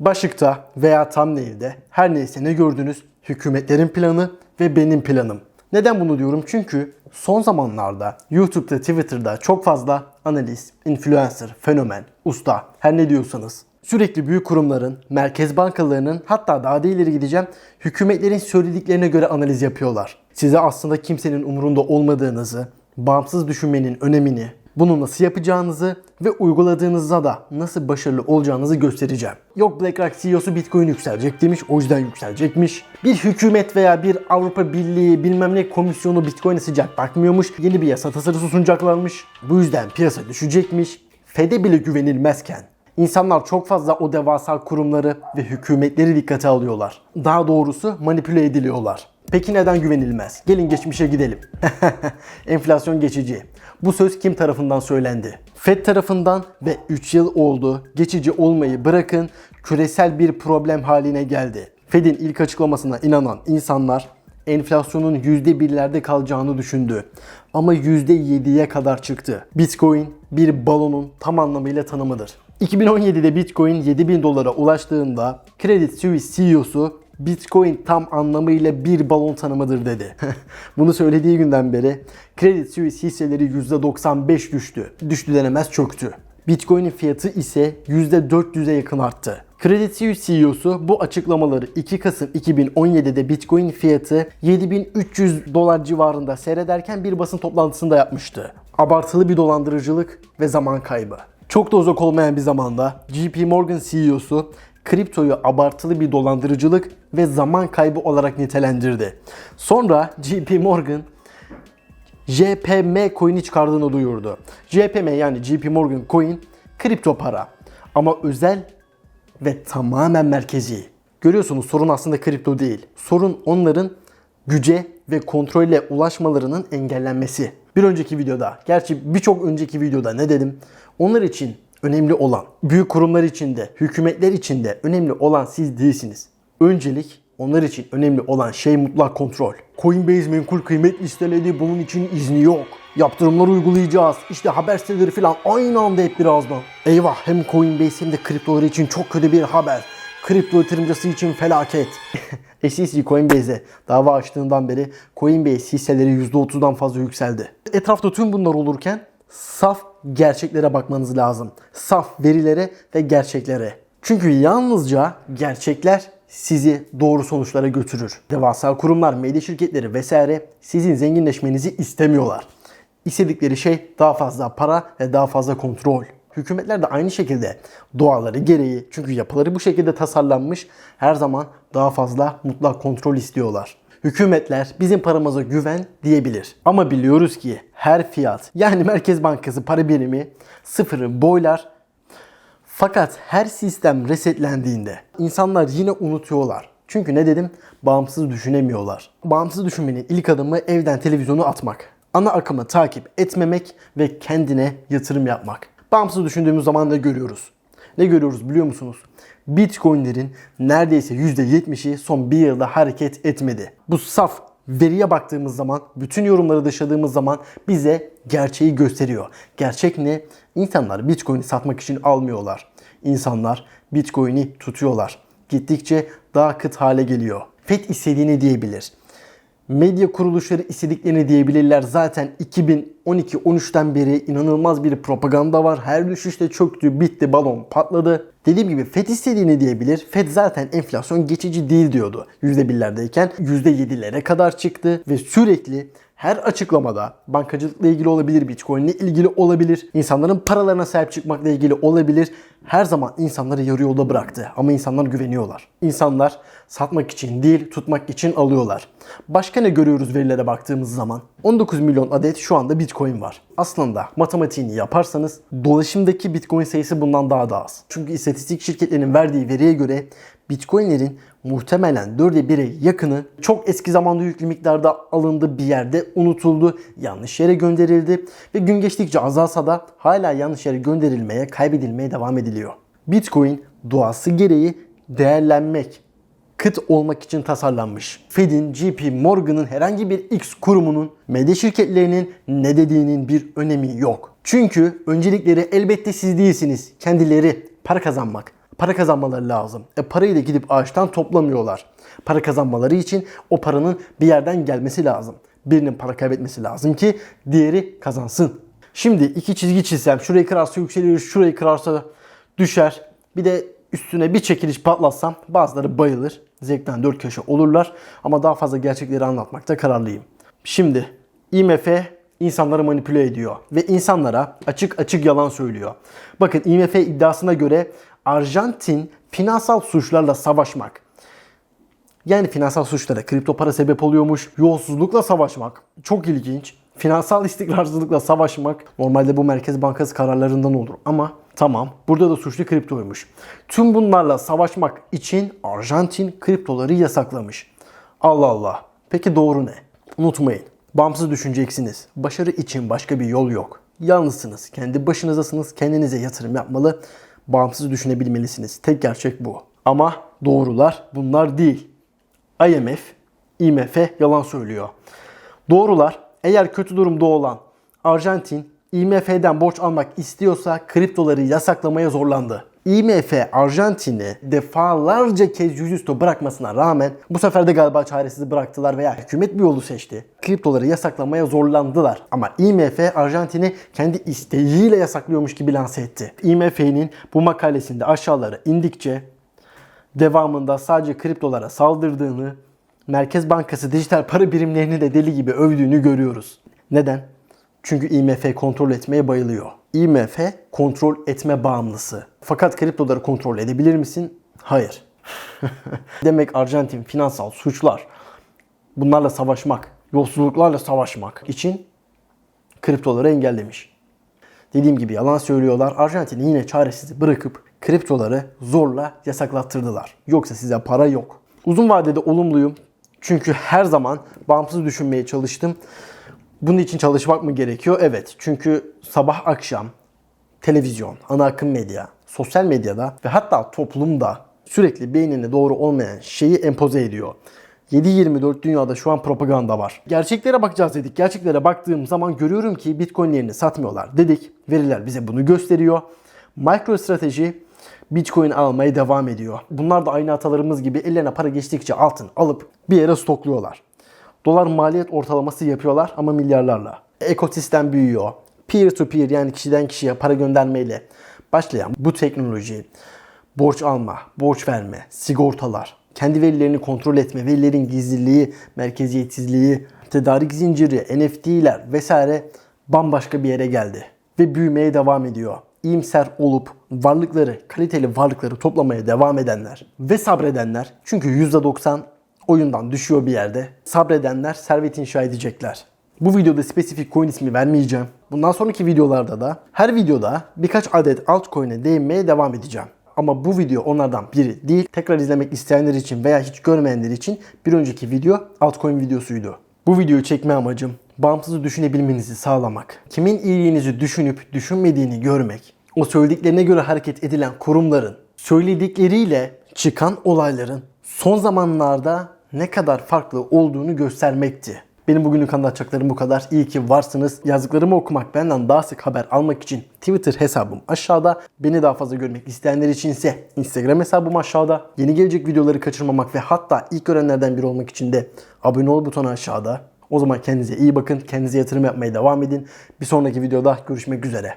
Başlıkta veya thumbnail'de her neyse ne gördünüz hükümetlerin planı ve benim planım. Neden bunu diyorum? Çünkü son zamanlarda YouTube'da, Twitter'da çok fazla analiz, influencer, fenomen, usta her ne diyorsanız sürekli büyük kurumların, merkez bankalarının hatta daha da ileri gideceğim hükümetlerin söylediklerine göre analiz yapıyorlar. Size aslında kimsenin umurunda olmadığınızı, bağımsız düşünmenin önemini, bunu nasıl yapacağınızı ve uyguladığınızda da nasıl başarılı olacağınızı göstereceğim. Yok BlackRock CEO'su Bitcoin yükselecek demiş, o yüzden yükselecekmiş. Bir hükümet veya bir Avrupa Birliği bilmem ne komisyonu Bitcoin'e sıcak bakmıyormuş. Yeni bir yasa tasarısı sunacaklarmış. Bu yüzden piyasa düşecekmiş. Fed'e bile güvenilmezken İnsanlar çok fazla o devasa kurumları ve hükümetleri dikkate alıyorlar. Daha doğrusu manipüle ediliyorlar. Peki neden güvenilmez? Gelin geçmişe gidelim. Enflasyon geçici. Bu söz kim tarafından söylendi? Fed tarafından ve 3 yıl oldu. Geçici olmayı bırakın küresel bir problem haline geldi. Fed'in ilk açıklamasına inanan insanlar enflasyonun %1'lerde kalacağını düşündü. Ama %7'ye kadar çıktı. Bitcoin bir balonun tam anlamıyla tanımıdır. 2017'de Bitcoin 7000 dolara ulaştığında Credit Suisse CEO'su Bitcoin tam anlamıyla bir balon tanımıdır dedi. Bunu söylediği günden beri Credit Suisse hisseleri %95 düştü. Düştü denemez çöktü. Bitcoin'in fiyatı ise %400'e yakın arttı. Credit Suisse CEO'su bu açıklamaları 2 Kasım 2017'de Bitcoin fiyatı 7300 dolar civarında seyrederken bir basın toplantısında yapmıştı. Abartılı bir dolandırıcılık ve zaman kaybı. Çok da uzak olmayan bir zamanda JP Morgan CEO'su kriptoyu abartılı bir dolandırıcılık ve zaman kaybı olarak nitelendirdi. Sonra JP Morgan JPM coin'i çıkardığını duyurdu. JPM yani JP Morgan coin kripto para ama özel ve tamamen merkezi. Görüyorsunuz sorun aslında kripto değil. Sorun onların güce ve kontrolle ulaşmalarının engellenmesi. Bir önceki videoda, gerçi birçok önceki videoda ne dedim? Onlar için önemli olan, büyük kurumlar için de, hükümetler için de önemli olan siz değilsiniz. Öncelik onlar için önemli olan şey mutlak kontrol. Coinbase menkul kıymet listeledi, bunun için izni yok. Yaptırımlar uygulayacağız. İşte haber siteleri falan aynı anda hep birazdan. Eyvah hem Coinbase hem de kriptoları için çok kötü bir haber. Kripto yatırımcısı için felaket. SEC Coinbase'e dava açtığından beri Coinbase hisseleri %30'dan fazla yükseldi. Etrafta tüm bunlar olurken saf gerçeklere bakmanız lazım. Saf verilere ve gerçeklere. Çünkü yalnızca gerçekler sizi doğru sonuçlara götürür. Devasa kurumlar, medya şirketleri vesaire sizin zenginleşmenizi istemiyorlar. İstedikleri şey daha fazla para ve daha fazla kontrol. Hükümetler de aynı şekilde doğaları gereği çünkü yapıları bu şekilde tasarlanmış her zaman daha fazla mutlak kontrol istiyorlar. Hükümetler bizim paramıza güven diyebilir. Ama biliyoruz ki her fiyat yani Merkez Bankası para birimi sıfırı boylar fakat her sistem resetlendiğinde insanlar yine unutuyorlar. Çünkü ne dedim? Bağımsız düşünemiyorlar. Bağımsız düşünmenin ilk adımı evden televizyonu atmak. Ana akımı takip etmemek ve kendine yatırım yapmak. Bağımsız düşündüğümüz zaman ne görüyoruz? Ne görüyoruz biliyor musunuz? Bitcoin'lerin neredeyse %70'i son bir yılda hareket etmedi. Bu saf veriye baktığımız zaman, bütün yorumları dışladığımız zaman bize gerçeği gösteriyor. Gerçek ne? İnsanlar Bitcoin'i satmak için almıyorlar. İnsanlar Bitcoin'i tutuyorlar. Gittikçe daha kıt hale geliyor. FED istediğini diyebilir. Medya kuruluşları istediklerini diyebilirler. Zaten 2012-13'ten beri inanılmaz bir propaganda var. Her düşüşte çöktü, bitti, balon patladı. Dediğim gibi FED istediğini diyebilir. FED zaten enflasyon geçici değil diyordu. %1'lerdeyken %7'lere kadar çıktı ve sürekli her açıklamada bankacılıkla ilgili olabilir, Bitcoin ile ilgili olabilir, insanların paralarına sahip çıkmakla ilgili olabilir. Her zaman insanları yarı yolda bıraktı ama insanlar güveniyorlar. İnsanlar satmak için değil, tutmak için alıyorlar. Başka ne görüyoruz verilere baktığımız zaman? 19 milyon adet şu anda Bitcoin var. Aslında matematiğini yaparsanız dolaşımdaki Bitcoin sayısı bundan daha da az. Çünkü istatistik şirketlerinin verdiği veriye göre Bitcoin'lerin muhtemelen 4'e 1'e yakını çok eski zamanda yüklü miktarda alındı bir yerde unutuldu, yanlış yere gönderildi ve gün geçtikçe azalsa da hala yanlış yere gönderilmeye, kaybedilmeye devam ediliyor. Bitcoin doğası gereği değerlenmek, kıt olmak için tasarlanmış. Fed'in, JP Morgan'ın herhangi bir X kurumunun medya şirketlerinin ne dediğinin bir önemi yok. Çünkü öncelikleri elbette siz değilsiniz. Kendileri para kazanmak. Para kazanmaları lazım. E parayı da gidip ağaçtan toplamıyorlar. Para kazanmaları için o paranın bir yerden gelmesi lazım. Birinin para kaybetmesi lazım ki diğeri kazansın. Şimdi iki çizgi çizsem şurayı kırarsa yükselir, şurayı kırarsa düşer. Bir de üstüne bir çekiliş patlatsam bazıları bayılır. Zevkten dört köşe olurlar. Ama daha fazla gerçekleri anlatmakta kararlıyım. Şimdi IMF insanları manipüle ediyor ve insanlara açık açık yalan söylüyor. Bakın IMF iddiasına göre Arjantin finansal suçlarla savaşmak yani finansal suçlara kripto para sebep oluyormuş. Yolsuzlukla savaşmak. Çok ilginç. Finansal istikrarsızlıkla savaşmak normalde bu Merkez Bankası kararlarından olur ama tamam burada da suçlu kriptoymuş. Tüm bunlarla savaşmak için Arjantin kriptoları yasaklamış. Allah Allah. Peki doğru ne? Unutmayın. Bağımsız düşüneceksiniz. Başarı için başka bir yol yok. Yalnızsınız. Kendi başınızdasınız. Kendinize yatırım yapmalı. Bağımsız düşünebilmelisiniz. Tek gerçek bu. Ama doğrular bunlar değil. IMF, IMF yalan söylüyor. Doğrular eğer kötü durumda olan Arjantin IMF'den borç almak istiyorsa kriptoları yasaklamaya zorlandı. IMF Arjantin'i defalarca kez yüzüstü bırakmasına rağmen bu sefer de galiba çaresiz bıraktılar veya hükümet bir yolu seçti. Kriptoları yasaklamaya zorlandılar. Ama IMF Arjantin'i kendi isteğiyle yasaklıyormuş gibi lanse etti. IMF'nin bu makalesinde aşağılara indikçe devamında sadece kriptolara saldırdığını, Merkez Bankası dijital para birimlerini de deli gibi övdüğünü görüyoruz. Neden? Çünkü IMF kontrol etmeye bayılıyor. IMF kontrol etme bağımlısı. Fakat kriptoları kontrol edebilir misin? Hayır. Demek Arjantin finansal suçlar, bunlarla savaşmak, yolsuzluklarla savaşmak için kriptoları engellemiş. Dediğim gibi yalan söylüyorlar. Arjantin'i yine çaresiz bırakıp kriptoları zorla yasaklattırdılar. Yoksa size para yok. Uzun vadede olumluyum. Çünkü her zaman bağımsız düşünmeye çalıştım. Bunun için çalışmak mı gerekiyor? Evet. Çünkü sabah akşam televizyon, ana akım medya, sosyal medyada ve hatta toplumda sürekli beynine doğru olmayan şeyi empoze ediyor. 7-24 dünyada şu an propaganda var. Gerçeklere bakacağız dedik. Gerçeklere baktığım zaman görüyorum ki Bitcoin'lerini satmıyorlar dedik. Veriler bize bunu gösteriyor. MicroStrateji Bitcoin almaya devam ediyor. Bunlar da aynı atalarımız gibi ellerine para geçtikçe altın alıp bir yere stokluyorlar. Dolar maliyet ortalaması yapıyorlar ama milyarlarla. Ekosistem büyüyor. Peer to peer yani kişiden kişiye para göndermeyle başlayan bu teknoloji borç alma, borç verme, sigortalar, kendi verilerini kontrol etme, verilerin gizliliği, merkeziyetsizliği, tedarik zinciri, NFT'ler vesaire bambaşka bir yere geldi ve büyümeye devam ediyor. İyimser olup varlıkları, kaliteli varlıkları toplamaya devam edenler ve sabredenler çünkü %90 oyundan düşüyor bir yerde. Sabredenler servet inşa edecekler. Bu videoda spesifik coin ismi vermeyeceğim. Bundan sonraki videolarda da her videoda birkaç adet altcoin'e değinmeye devam edeceğim. Ama bu video onlardan biri değil. Tekrar izlemek isteyenler için veya hiç görmeyenler için bir önceki video altcoin videosuydu. Bu videoyu çekme amacım bağımsız düşünebilmenizi sağlamak. Kimin iyiliğinizi düşünüp düşünmediğini görmek. O söylediklerine göre hareket edilen kurumların söyledikleriyle çıkan olayların son zamanlarda ne kadar farklı olduğunu göstermekti. Benim bugünlük anlatacaklarım bu kadar. İyi ki varsınız. Yazdıklarımı okumak, benden daha sık haber almak için Twitter hesabım aşağıda. Beni daha fazla görmek isteyenler için ise Instagram hesabım aşağıda. Yeni gelecek videoları kaçırmamak ve hatta ilk görenlerden biri olmak için de abone ol butonu aşağıda. O zaman kendinize iyi bakın. Kendinize yatırım yapmaya devam edin. Bir sonraki videoda görüşmek üzere.